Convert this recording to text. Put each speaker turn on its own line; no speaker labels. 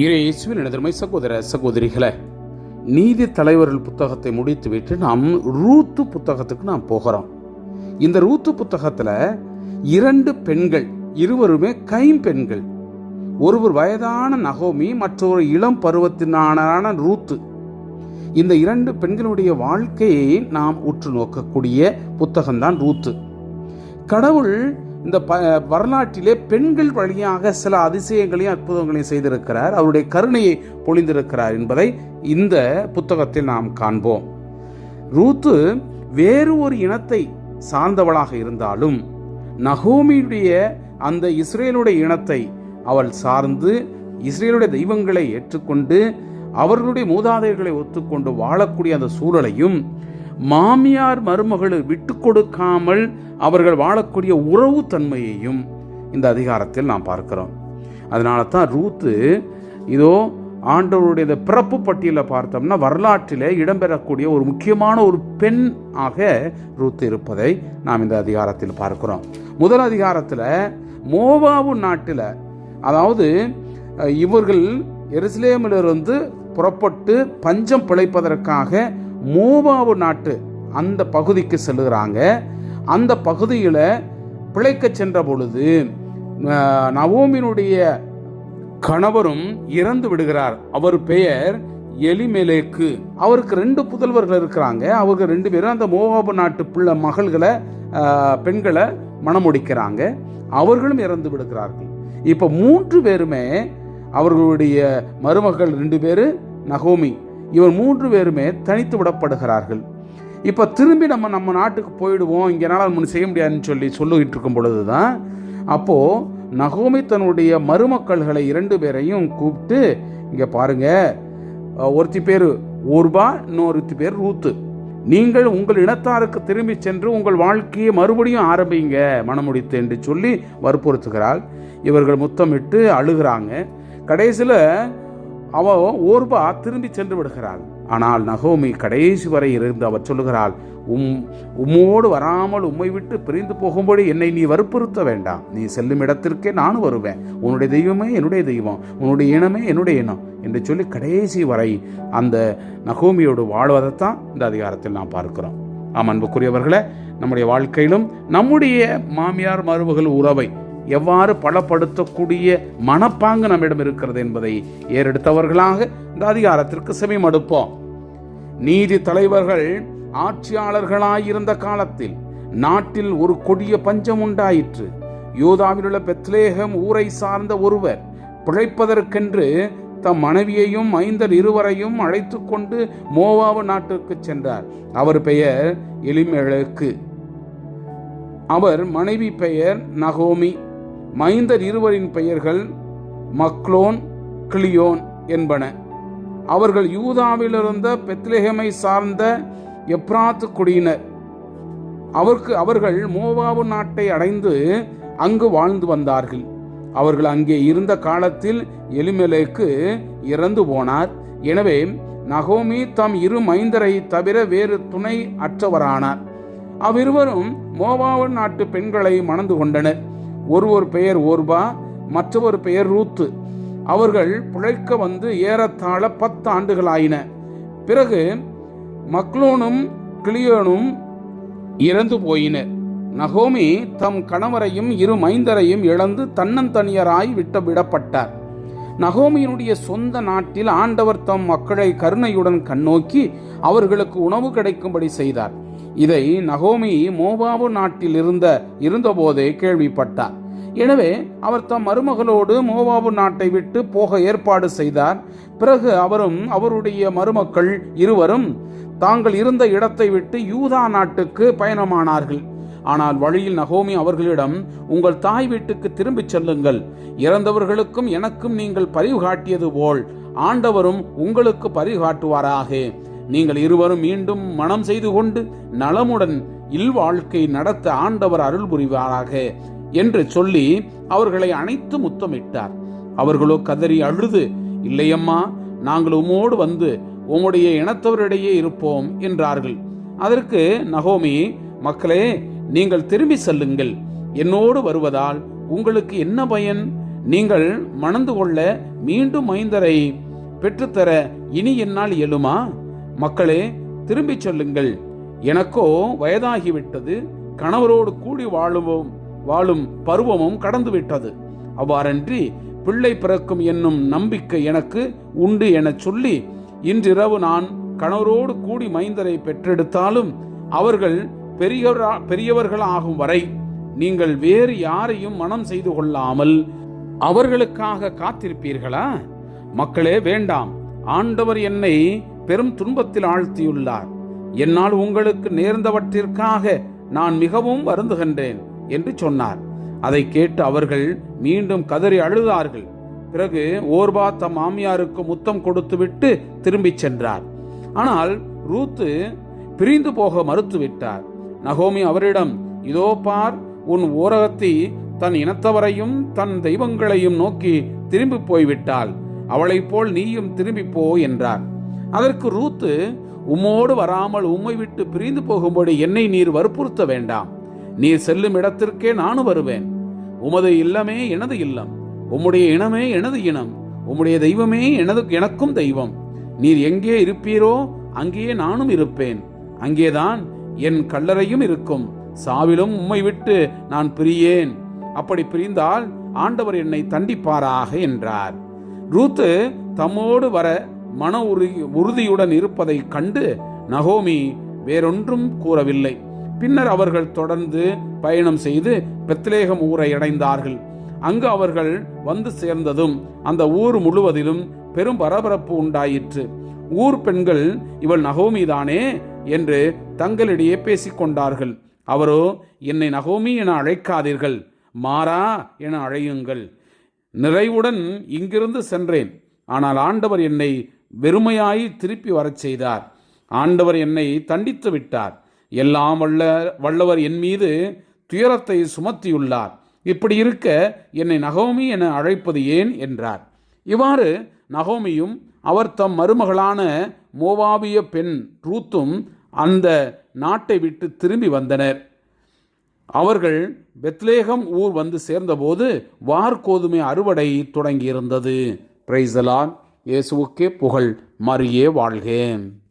இயேசுவின் இடதுமை சகோதர சகோதரிகளை நீதி தலைவர்கள் புத்தகத்தை முடித்துவிட்டு நாம் ரூத்து புத்தகத்துக்கு நாம் போகிறோம். இந்த ரூத்து புத்தகத்தில் இரண்டு பெண்கள் இருவருமே கைம்பெண்கள் ஒருவர் வயதான நகோமி மற்றொரு இளம் பருவத்தினான ரூத்து. இந்த இரண்டு பெண்களுடைய வாழ்க்கையை நாம் உற்று நோக்கக்கூடிய புத்தகம்தான் ரூத்து. கடவுள் இந்த ப வரலாற்றிலே பெண்கள் வழியாக சில அதிசயங்களையும் அற்புதங்களையும் செய்திருக்கிறார். அவருடைய கருணையை பொழிந்திருக்கிறார் என்பதை இந்த புத்தகத்தில் நாம் காண்போம். ரூத்து வேறு ஒரு இனத்தை சார்ந்தவளாக இருந்தாலும் நகோமியுடைய அந்த இஸ்ரேலுடைய இனத்தை அவள் சார்ந்து இஸ்ரேலுடைய தெய்வங்களை ஏற்றுக்கொண்டு அவர்களுடைய மூதாதையர்களை ஒத்துக்கொண்டு வாழக்கூடிய அந்த சூழலையும் மாமியார் மருமகளை விட்டு கொடுக்காமல் அவர்கள் வாழக்கூடிய உறவு தன்மையையும் இந்த அதிகாரத்தில் நாம் பார்க்கிறோம். அதனால தான் ரூத்து இதோ ஆண்டவருடைய பிறப்பு பட்டியலை பார்த்தோம்னா வரலாற்றிலே இடம்பெறக்கூடிய ஒரு முக்கியமான ஒரு பெண் ஆக ரூத்து இருப்பதை நாம் இந்த அதிகாரத்தில் பார்க்கிறோம். முதல் அதிகாரத்தில் மோவாவு நாட்டில் அதாவது இவர்கள் எருசலேமிலிருந்து புறப்பட்டு பஞ்சம் பிழைப்பதற்காக மூவாவு நாட்டு அந்த பகுதிக்கு செல்லுகிறாங்க. அந்த பகுதியில் பிழைக்க சென்ற பொழுது நவோமினுடைய கணவரும் இறந்து விடுகிறார். அவர் பெயர் எலிமெலேக்கு. அவருக்கு ரெண்டு புதல்வர்கள் இருக்கிறாங்க. அவங்க ரெண்டு பேரும் அந்த மோவாபு நாட்டு பிள்ளை மகள்களை பெண்களை மணமுடிக்கிறாங்க. அவர்களும் இறந்து விடுகிறார்கள். இப்போ மூன்று பேருமே அவர்களுடைய மருமகள் ரெண்டு பேர் நகோமி. இவர் மூன்று பேருமே தனித்து விடப்படுகிறார்கள். இப்போ திரும்பி நம்ம நம்ம நாட்டுக்கு போயிடுவோம் இங்கேனால நம்ம செய்ய முடியாதுன்னு சொல்லி சொல்லிக்கிட்டு இருக்கும் பொழுது தான் அப்போது நகோமி தன்னுடைய மருமக்கள்களை இரண்டு பேரையும் கூப்பிட்டு இங்கே பாருங்க ஒருத்தி பேர் ஊர்பா இன்னொருத்தி பேர் ரூத்து. நீங்கள் உங்கள் இனத்தாருக்கு திரும்பி சென்று உங்கள் வாழ்க்கையை மறுபடியும் ஆரம்பிங்க மனமுடித்து என்று சொல்லி வற்புறுத்துகிறாள். இவர்கள் முத்தமிட்டு அழுகிறாங்க. கடைசியில் அவ ஓர்பா திரும்பி சென்று விடுகிறாள். ஆனால் நகோமி கடைசி வரை இருந்து அவர் சொல்லுகிறாள் உம் உம்மோடு வராமல் உம்மை விட்டு பிரிந்து போகும்படி என்னை நீ வற்புறுத்த வேண்டாம். நீ செல்லும் இடத்திற்கே நானும் வருவேன். உன்னுடைய தெய்வமே என்னுடைய தெய்வம். உன்னுடைய இனமே என்னுடைய இனம். என்று சொல்லி கடைசி வரை அந்த நகோமியோடு வாழ்வதைத்தான் இந்த அதிகாரத்தில் நாம் பார்க்கிறோம். ஆம் அன்புக்குரியவர்களே நம்முடைய வாழ்க்கையிலும் நம்முடைய மாமியார் மருமகள் உறவை எவ்வாறு பலப்படுத்தக்கூடிய மனப்பாங்கு நம்மிடம் இருக்கிறது என்பதை ஏறெடுத்தவர்களாக இந்த அதிகாரத்திற்கு செவிமடுப்போம். நீதி தலைவர்கள் ஆட்சியாளர்களாயிருந்த காலத்தில் நாட்டில் ஒரு கொடிய பஞ்சம் உண்டாயிற்று. யூதாவில் உள்ள பெத்லேகம் ஊரை சார்ந்த ஒருவர் பிழைப்பதற்கென்று தம் மனைவியையும் ஐந்தர் இருவரையும் அழைத்து கொண்டு மோவாவு நாட்டுக்கு சென்றார். அவர் பெயர் எலிமெழுக்கு அவர் மனைவி பெயர் நகோமி. மைந்தர் இருவரின் பெயர்கள் மக்லோன் கிளியோன் என்பன. அவர்கள் யூதாவிலிருந்த பெத்லேஹமை சார்ந்த எப்ராத்து குடியினர். அவருக்கு அவர்கள் மோவாவு நாட்டை அடைந்து அங்கு வாழ்ந்து வந்தார்கள். அவர்கள் அங்கே இருந்த காலத்தில் எலிமெலேக்கு இறந்து போனார். எனவே நகோமி தம் இரு மைந்தரை தவிர வேறு துணை அற்றவரானார். அவ்விருவரும் மோவாவு நாட்டு பெண்களை மணந்து கொண்டனர். ஒருவர் பெயர் ஓர்பா மற்றவர் பெயர் ரூத்து. அவர்கள் பிழைக்க வந்து ஏறத்தாழ பத்து ஆண்டுகளாயின. பிறகு மக்லோனும் கிளியோனும் இறந்து போயினர். நகோமி தம் கணவரையும் இரு மைந்தரையும் இழந்து தன்னந்தனியராய் விட்டு விடப்பட்டார். நகோமியினுடைய சொந்த நாட்டில் ஆண்டவர் தம் மக்களை கருணையுடன் கண்ணோக்கி அவர்களுக்கு உணவு கிடைக்கும்படி செய்தார். இதை நகோமி மோபாபு நாட்டில் இருந்த இருந்தபோதே கேள்விப்பட்டார். எனவே அவர் தம் மருமகளோடு மோவாபு நாட்டை விட்டு போக ஏற்பாடு செய்தார். பிறகு அவரும் அவருடைய மருமக்கள் இருவரும் தாங்கள் இருந்த இடத்தை விட்டு யூதா நாட்டுக்கு பயணமானார்கள். ஆனால் வழியில் நகோமி அவர்களிடம் உங்கள் தாய் வீட்டுக்கு திரும்பிச் செல்லுங்கள். இறந்தவர்களுக்கும் எனக்கும் நீங்கள் பரிவு காட்டியது போல் ஆண்டவரும் உங்களுக்கு பரிவு காட்டுவாராக. நீங்கள் இருவரும் மீண்டும் மனம் செய்து கொண்டு நலமுடன் இல்வாழ்க்கை நடத்த ஆண்டவர் அருள் புரிவாராக என்று சொல்லி அவர்களை அனைத்து முத்தமிட்டார். அவர்களோ கதறி அழுது இல்லையம்மா நாங்கள் உம்மோடு வந்து உம்முடைய இனத்தவரிடையே இருப்போம் என்றார்கள். அதற்கு நகோமி மக்களே நீங்கள் திரும்பி செல்லுங்கள். என்னோடு வருவதால் உங்களுக்கு என்ன பயன்? நீங்கள் மணந்து கொள்ள மீண்டும் மைந்தரை பெற்றுத்தர இனி என்னால் இயலுமா? மக்களே திரும்பிச் சொல்லுங்கள். எனக்கோ வயதாகிவிட்டது கணவரோடு கூடி வாழும் வாழும் பருவமும் கடந்து விட்டது அவ்வாறன்றி பிள்ளை பிறக்கும் என்னும் நம்பிக்கை எனக்கு உண்டு எனச் சொல்லி இன்றிரவு நான் கணவரோடு கூடி மைந்தரை பெற்றெடுத்தாலும் அவர்கள் பெரியவரா பெரியவர்கள் ஆகும் வரை நீங்கள் வேறு யாரையும் மனம் செய்து கொள்ளாமல் அவர்களுக்காக காத்திருப்பீர்களா? மக்களே வேண்டாம். ஆண்டவர் என்னை பெரும் துன்பத்தில் ஆழ்த்தியுள்ளார். என்னால் உங்களுக்கு நேர்ந்தவற்றிற்காக நான் மிகவும் வருந்துகின்றேன் என்று சொன்னார். அதை கேட்டு அவர்கள் மீண்டும் கதறி அழுதார்கள். பிறகு ஓர்பா தம் மாமியாருக்கு முத்தம் கொடுத்துவிட்டு திரும்பிச் சென்றார். ஆனால் ரூத்து பிரிந்து போக மறுத்துவிட்டார். நகோமி அவரிடம் இதோ பார் உன் ஓரகத்தி தன் இனத்தவரையும் தன் தெய்வங்களையும் நோக்கி திரும்பி போய்விட்டாள். அவளைப் போல் நீயும் திரும்பி போ என்றார். அதற்கு ரூத்து உம்மோடு வராமல் உம்மை விட்டு பிரிந்து போகும்படி என்னை நீர் வற்புறுத்த வேண்டாம். நீர் செல்லும் இடத்திற்கே நானும் வருவேன். உமது இல்லமே எனது இல்லம். உம்முடைய இனமே எனது இனம். உம்முடைய தெய்வமே எனது எனக்கும் தெய்வம். நீர் எங்கே இருப்பீரோ அங்கேயே நானும் இருப்பேன். அங்கேதான் என் கல்லறையும் இருக்கும். சாவிலும் உம்மை விட்டு நான் பிரியேன். அப்படி பிரிந்தால் ஆண்டவர் என்னை தண்டிப்பாராக என்றார். ரூத்து தம்மோடு வர மன உறுதி உறுதியுடன் இருப்பதை கண்டு நகோமி வேறொன்றும் கூறவில்லை. பின்னர் அவர்கள் தொடர்ந்து பயணம் செய்து பெத்லேகம் ஊரை அடைந்தார்கள். அங்கு அவர்கள் வந்து சேர்ந்ததும் அந்த ஊர் முழுவதிலும் பெரும் பரபரப்பு உண்டாயிற்று. ஊர் பெண்கள் இவள் நகோமி தானே? என்று தங்களிடையே பேசிக்கொண்டார்கள் அவரோ என்னை நகோமி என அழைக்காதீர்கள். மாறா என அழையுங்கள். நிறைவுடன் இங்கிருந்து சென்றேன். ஆனால் ஆண்டவர் என்னை வெறுமையாய் திருப்பி வரச் செய்தார். ஆண்டவர் என்னை தண்டித்து விட்டார். எல்லாம் வல்ல வல்லவர் என் மீது துயரத்தை சுமத்தியுள்ளார். இப்படி இருக்க என்னை நகோமி என அழைப்பது ஏன்? என்றார். இவ்வாறு நகோமியும் அவர் தம் மருமகளான மோவாவிய பெண் ரூத்தும் அந்த நாட்டை விட்டு திரும்பி வந்தனர். அவர்கள் பெத்லேகம் ஊர் வந்து சேர்ந்தபோது வார்கோதுமை அறுவடை தொடங்கியிருந்தது. பிரைசலான் இயேசுவுக்கே புகழ். மறியே வாழ்கேன்.